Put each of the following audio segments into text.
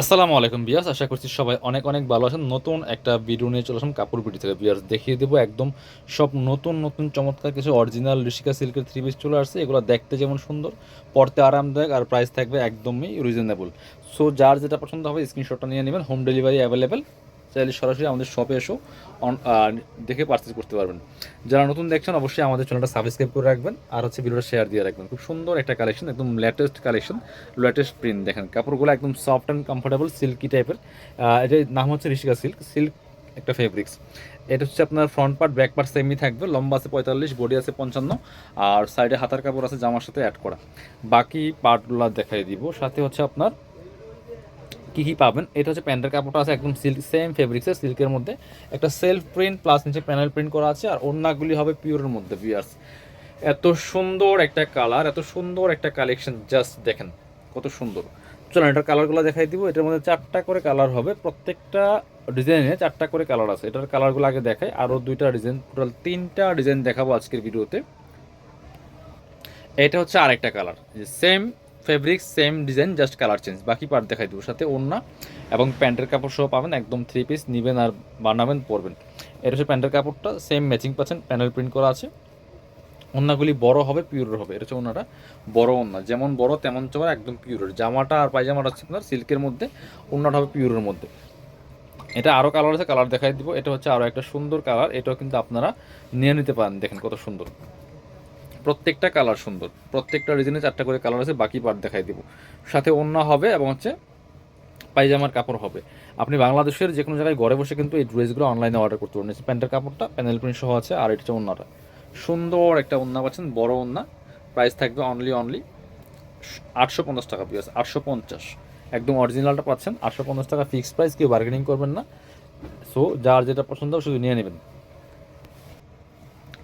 আসসালামু আলাইকুম বিয়াস আশা করছি সবাই অনেক অনেক ভালো আছেন। নতুন একটা ভিডিও নিয়ে চলে আসলাম কাপড় বিটি থেকে। বিয়াস দেখিয়ে দেবো একদম সব নতুন নতুন চমৎকার কিছু অরিজিনাল ঋষিকা সিল্কের থ্রি পিস চলে আসছে। এগুলো দেখতে যেমন সুন্দর পড়তে আরামদায়ক আর প্রাইস থাকবে একদমই রিজনেবল সো যার যেটা পছন্দ হবে স্ক্রিনশটটা নিয়ে নেবেন হোম ডেলিভারি অ্যাভেলেবেল চাইলে সরাসরি আমাদের শপে এসো দেখে পারচেস করতে পারবেন। যারা নতুন দেখছেন, অবশ্যই আমাদের চ্যানেলটা সাবস্ক্রাইব করে রাখবেন আর হচ্ছে ভিডিওটা শেয়ার দিয়ে রাখবেন। খুব সুন্দর একটা কালেকশন একদম লেটেস্ট কালেকশন লেটেস্ট প্রিন্ট দেখেন। কাপড়গুলো একদম সফট অ্যান্ড কমফোর্টেবল সিল্কি টাইপের এটার নাম হচ্ছে ঋষিকা সিল্ক সিল্ক একটা ফেব্রিক্স এটা হচ্ছে আপনার ফ্রন্ট পার্ট ব্যাক পার্ট সেমই থাকবে, লম্বা আছে পঁয়তাল্লিশ বডি আছে পঞ্চান্ন, আর সাইডে হাতার কাপড় আছে জামার সাথে অ্যাড করা। বাকি পার্টগুলো দেখাই দিব। সাথে হচ্ছে আপনার কী কী পাবেন? এটা হচ্ছে প্যান্টের কাপড়টা আছে একদম সিল্ক সেম ফেব্রিক্সের সিল্কের মধ্যে। একটা সেলফ প্রিন্ট প্লাস নিচে প্যানেল প্রিন্ট করা আছে, আর ওড়নাগুলি হবে পিওরের মধ্যে বিয়ার্স এত সুন্দর একটা কালার এত সুন্দর একটা কালেকশন জাস্ট দেখেন, কত সুন্দর। চলো এটার কালারগুলো দেখাই দিব। এটার মধ্যে চারটা করে কালার হবে, প্রত্যেকটা ডিজাইনে চারটা করে কালার আছে। এটার কালারগুলো আগে দেখাই আরও দুইটা ডিজাইন টোটাল তিনটা ডিজাইন দেখাবো আজকের ভিডিওতে। এটা হচ্ছে আরেকটা colour same fabric same design just colour change বাকি পার্ট দেখাই দেবো। সাথে ওড়না এবং প্যান্টের কাপড় সহ পাবেন একদম থ্রি পিস নেবেন আর বানাবেন, পরবেন। এটা হচ্ছে প্যান্টের কাপড়টা সেম ম্যাচিং পাচ্ছেন প্যানেল প্রিন্ট করা আছে। ওড়নাগুলি বড় হবে পিওরের হবে। এটা হচ্ছে ওড়নাটা বড় ওড়না। যেমন বড়, তেমন চড়া একদম পিওরের জামাটা আর পায়জামাটা হচ্ছে আপনার সিল্কের মধ্যে, ওড়নাটা হবে পিওরের মধ্যে। এটা আরও কালার আছে কালার দেখাই দিব। এটা হচ্ছে আরও একটা সুন্দর কালার এটাও কিন্তু আপনারা নিয়ে নিতে পারেন, দেখেন কত সুন্দর। প্রত্যেকটা কালার সুন্দর। প্রত্যেকটা ডিজাইনে চারটা করে কালার আছে, বাকি পার্ট দেখাই দিব। সাথে ওড়না হবে এবং হচ্ছে পায়জামার কাপড় হবে। আপনি বাংলাদেশের যে কোনো জায়গায় ঘরে বসে কিন্তু এই ড্রেসগুলো অনলাইনে অর্ডার করতে পারেন প্যান্টের কাপড়টা প্যানেল প্রিন্ট সহ আছে, আর এটা ওড়নাটা। সুন্দর একটা ওড়না পাচ্ছেন, বড় ওড়না। প্রাইস থাকবে অনলি অনলি আটশো পঞ্চাশ টাকা পিস আটশো পঞ্চাশ। একদম অরিজিনালটা পাচ্ছেন, আটশো পঞ্চাশ টাকা ফিক্সড প্রাইস কেউ বার্গেনিং করবেন না। সো যার যেটা পছন্দ শুধু নিয়ে নেবেন।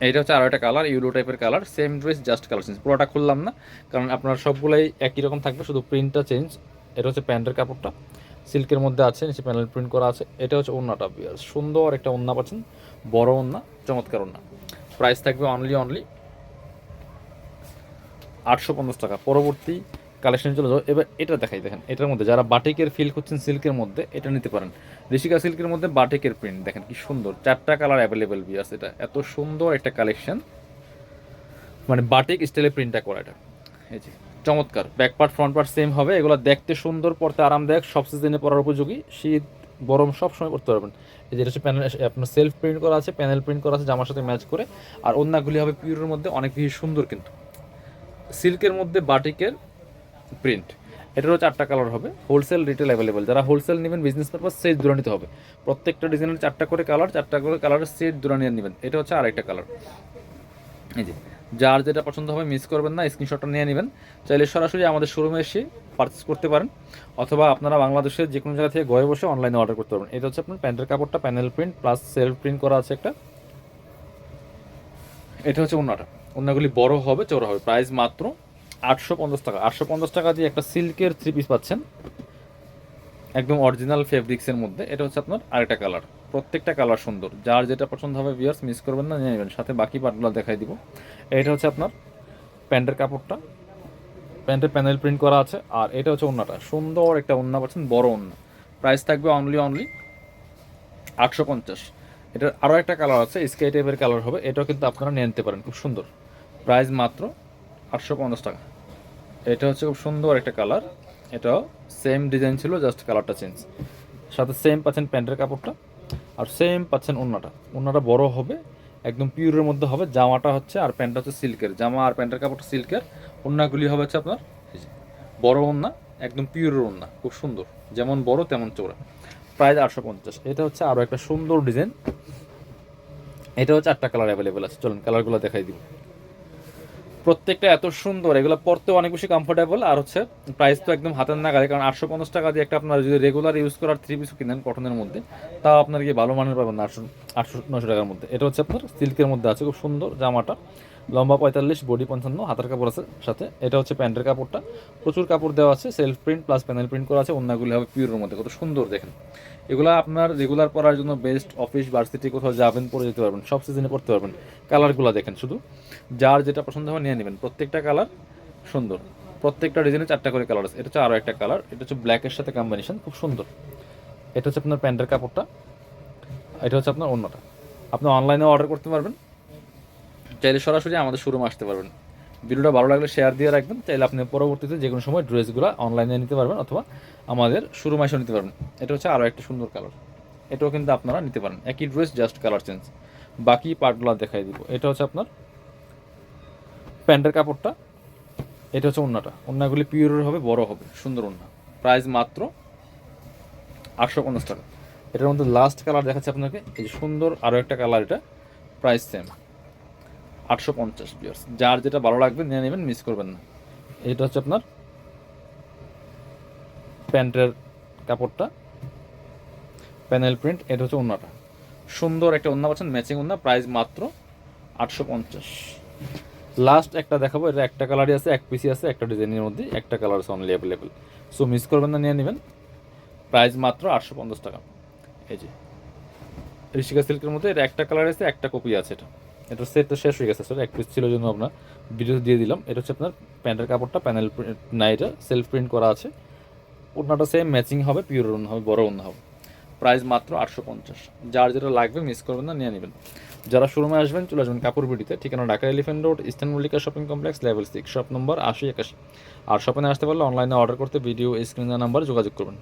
এইটা হচ্ছে আরও একটা কালার ইউরো টাইপের colour same dress just colour change পুরোটা খুললাম না, কারণ আপনার সবগুলাই একই রকম থাকবে, শুধু প্রিন্টটা চেঞ্জ এটা হচ্ছে প্যান্টের কাপড়টা সিল্কের মধ্যে আছে, নিচে প্যানেল প্রিন্ট করা আছে, এটা হচ্ছে ওন্নাটা সুন্দর একটা ওন্না পাচ্ছেন, বড় ওন্না, চমৎকার ওন্না। প্রাইস থাকবে অনলি অনলি আটশো পঞ্চাশ টাকা। পরবর্তী কালেকশন চলে যাও। এবার এটা দেখাই, দেখেন, এটার মধ্যে যারা বাটিকের ফিল করছেন সিল্কের মধ্যে এটা নিতে পারেন। ঋষিকা সিল্কের মধ্যে বাটিকের প্রিন্ট দেখেন কি সুন্দর। চারটা কালার অ্যাভেলেবেল বি আছে এটা। এত সুন্দর একটা কালেকশন মানে বাটিক স্টাইলে প্রিন্টটা করা এটা। এই যে, চমৎকার। Back part front part same হবে। এগুলো দেখতে সুন্দর, পড়তে আরামদায়ক, সব সিজনে পরার উপযোগী। শীত, গরম, সব সময় পড়তে পারবেন। এই যেটা হচ্ছে প্যানেল আপনার সেলফ প্রিন্ট করা আছে প্যানেল প্রিন্ট করা আছে, জামার সাথে ম্যাচ করে। আর অন্যগুলি হবে পিওরের মধ্যে, অনেক বেশি সুন্দর কিন্তু। সিল্কের মধ্যে বাটিকের প্রিন্ট এটারও চারটা কালার হবে হোলসেল রিটেল অ্যাভেলেবেল যারা হোলসেল নেবেন বিজনেস পারপাস সেট দূরে নিতে হবে। প্রত্যেকটা ডিজাইনের চারটা করে কালার চারটা করে কালারের সেট দূরে নিয়ে নেবেন। এটা হচ্ছে আরেকটা কালার এই যে, যার যেটা পছন্দ হবে মিস করবেন না স্ক্রিনশটটা নিয়ে নেবেন। চাইলে সরাসরি আমাদের শোরুমে এসে পারচেস করতে পারেন। অথবা আপনারা বাংলাদেশের যে কোনো জায়গা থেকে ঘরে বসে অনলাইনে অর্ডার করতে পারবেন। এটা হচ্ছে আপনার প্যান্টের কাপড়টা panel print plus self print করা আছে একটা। এটা হচ্ছে অন্যটা অন্যগুলি বড় হবে চৌড়া হবে। প্রাইস মাত্র আটশো পঞ্চাশ টাকা। আটশো পঞ্চাশ টাকা দিয়ে একটা সিল্কের থ্রি পিস পাচ্ছেন। একদম অরিজিনাল ফেব্রিক্সের মধ্যে। এটা হচ্ছে আপনার আরেকটা কালার প্রত্যেকটা কালার সুন্দর। যার যেটা পছন্দ হবে ভিয়ার্স মিস করবেন না, নিয়ে নেবেন। সাথে বাকি পার্টগুলো দেখাই দিব। এটা হচ্ছে আপনার প্যান্টের কাপড়টা। প্যান্টের প্যানেল প্রিন্ট করা আছে। আর এটা হচ্ছে ওন্নাটা। সুন্দর একটা ওন্না পাচ্ছেন, বড় ওন্না। প্রাইস থাকবে অনলি অনলি আটশো পঞ্চাশ। এটার আরও একটা কালার আছে স্কাই টাইপের কালার হবে। এটাও কিন্তু আপনারা নিয়ে নিতে পারেন। খুব সুন্দর। প্রাইস মাত্র আটশো পঞ্চাশ টাকা। এটা হচ্ছে খুব সুন্দর একটা কালার এটাও সেম ডিজাইন ছিল জাস্ট কালারটা চেঞ্জ সাথে সেম পাচ্ছেন প্যান্টের কাপড়টা আর সেম পাচ্ছেন ওন্নাটা ওন্নাটা বড় হবে, একদম পিওরের মধ্যে হবে। জামাটা হচ্ছে আর প্যান্টটা হচ্ছে সিল্কের। জামা আর প্যান্টের কাপড়টা সিল্কের। ওন্নাগুলি হবে হচ্ছে আপনার বড় ওন্না একদম পিওরের ওন্না খুব সুন্দর। যেমন বড়, তেমন চৌড়া প্রাইস আটশো পঞ্চাশ। এটা হচ্ছে আরও একটা সুন্দর ডিজাইন এটা হচ্ছে আটটা কালার অ্যাভেলেবেল আছে। চলুন কালারগুলো দেখাই দিব প্রত্যেকটা এত সুন্দর, এগুলো পরতেও অনেক বেশি কমফোর্টেবল আর হচ্ছে প্রাইস তো একদম হাতের নাগালে, কারণ আটশো পঞ্চাশ টাকা দিয়ে একটা আপনার যদি রেগুলার ইউজ করার থ্রি পিস কিনেন কটনের মধ্যে, তাও আপনার কি ভালো মানের পাবেন আটশো আটশো নশো টাকার মধ্যে। এটা হচ্ছে আপনার সিল্কের মধ্যে আছে, খুব সুন্দর জামাটা। লম্বা পঁয়তাল্লিশ, বডি পঞ্চান্ন, হাতের কাপড় আছে সাথে। এটা হচ্ছে প্যান্টের কাপড়টা। প্রচুর কাপড় দেওয়া আছে self print plus panel print করা আছে অন্যগুলি হবে পিওরের মধ্যে। কত সুন্দর দেখেন। এগুলো আপনার রেগুলার পরার জন্য বেস্ট অফিস ভার্সিটি কোথাও যাবেন, পরে যেতে পারবেন, সব সিজনে পড়তে পারবেন। কালারগুলো দেখেন শুধু। যার যেটা পছন্দ হবে নিয়ে নেবেন। প্রত্যেকটা কালার সুন্দর। প্রত্যেকটা ডিজাইনে চারটা করে কালার আছে। এটা হচ্ছে আরও একটা কালার এটা হচ্ছে ব্ল্যাকের সাথে কম্বিনেশন খুব সুন্দর। এটা হচ্ছে আপনার প্যান্টের কাপড়টা। এটা হচ্ছে আপনার অন্যটা আপনি অনলাইনে অর্ডার করতে পারবেন। চাইলে সরাসরি আমাদের শোরুমে আসতে পারবেন। ভিডিওটা ভালো লাগলে শেয়ার দিয়ে রাখবেন, চাইলে আপনি পরবর্তীতে যে কোনো সময় ড্রেসগুলো অনলাইনে নিতে পারবেন অথবা আমাদের শোরুমে এসে নিতে পারবেন। এটা হচ্ছে আরও একটা সুন্দর কালার এটাও কিন্তু আপনারা নিতে পারেন। একই ড্রেস জাস্ট কালার চেঞ্জ বাকি পার্টগুলো দেখাই দিব। এটা হচ্ছে আপনার প্যান্টের কাপড়টা। এটা হচ্ছে ওন্নাটা। ওন্নাগুলি পিওরের হবে, বড় হবে। সুন্দর ওন্না। প্রাইস মাত্র আটশো পঞ্চাশ টাকা। এটার মধ্যে লাস্ট কালার দেখাচ্ছে আপনাকে। এই সুন্দর আরও একটা কালার এটা। প্রাইস সেম আটশো পঞ্চাশ বিয়ার্স যার যেটা ভালো লাগবে নিয়ে নেবেন মিস করবেন না। এটা হচ্ছে আপনার প্যান্টের কাপড়টা। প্যানেল প্রিন্ট এটা হচ্ছে ওন্নাটা। সুন্দর একটা ওন্না পাচ্ছেন ম্যাচিং ওন্না প্রাইস মাত্র আটশো পঞ্চাশ। লাস্ট একটা দেখাবো, এটা একটা কালারই আছে, এক পিসি আছে, একটা ডিজাইনের মধ্যে একটা কালার আছে অনলি অ্যাভেলেবেল সো মিস করবেন না, নিয়ে নেবেন। প্রাইস মাত্র আটশো পঞ্চাশ টাকা। এই যে, ঋষিকা সিল্কের মধ্যে এটা একটা কালার আছে, একটা কপি আছে এটা। এটা সেট তো শেষ হয়ে গেছে স্যার এক পিস ছিল জন্য আপনার ভিডিও দিয়ে দিলাম। এটা হচ্ছে আপনার প্যান্টের কাপড়টা প্যানেল না, এটা সেলফ প্রিন্ট করা আছে। ওড়নাটা সেম ম্যাচিং হবে পিওর ওড়না হবে, বড় ওড়না হবে। প্রাইস মাত্র আটশো পঞ্চাশ। যার যেটা লাগবে মিস করবেন না, নিয়ে নেবেন। যারা শোরুমে আসবেন, চলে আসবেন কাপড় বিডিতে। ঠিকানা Dhaka Elephant Road Eastern Mallika shopping complex level six shop number আশি একাশি। আর শপিংয়ে আসতে পারলে অনলাইনে অর্ডার করতে ভিডিও স্ক্রিনের নাম্বার যোগাযোগ করবেন।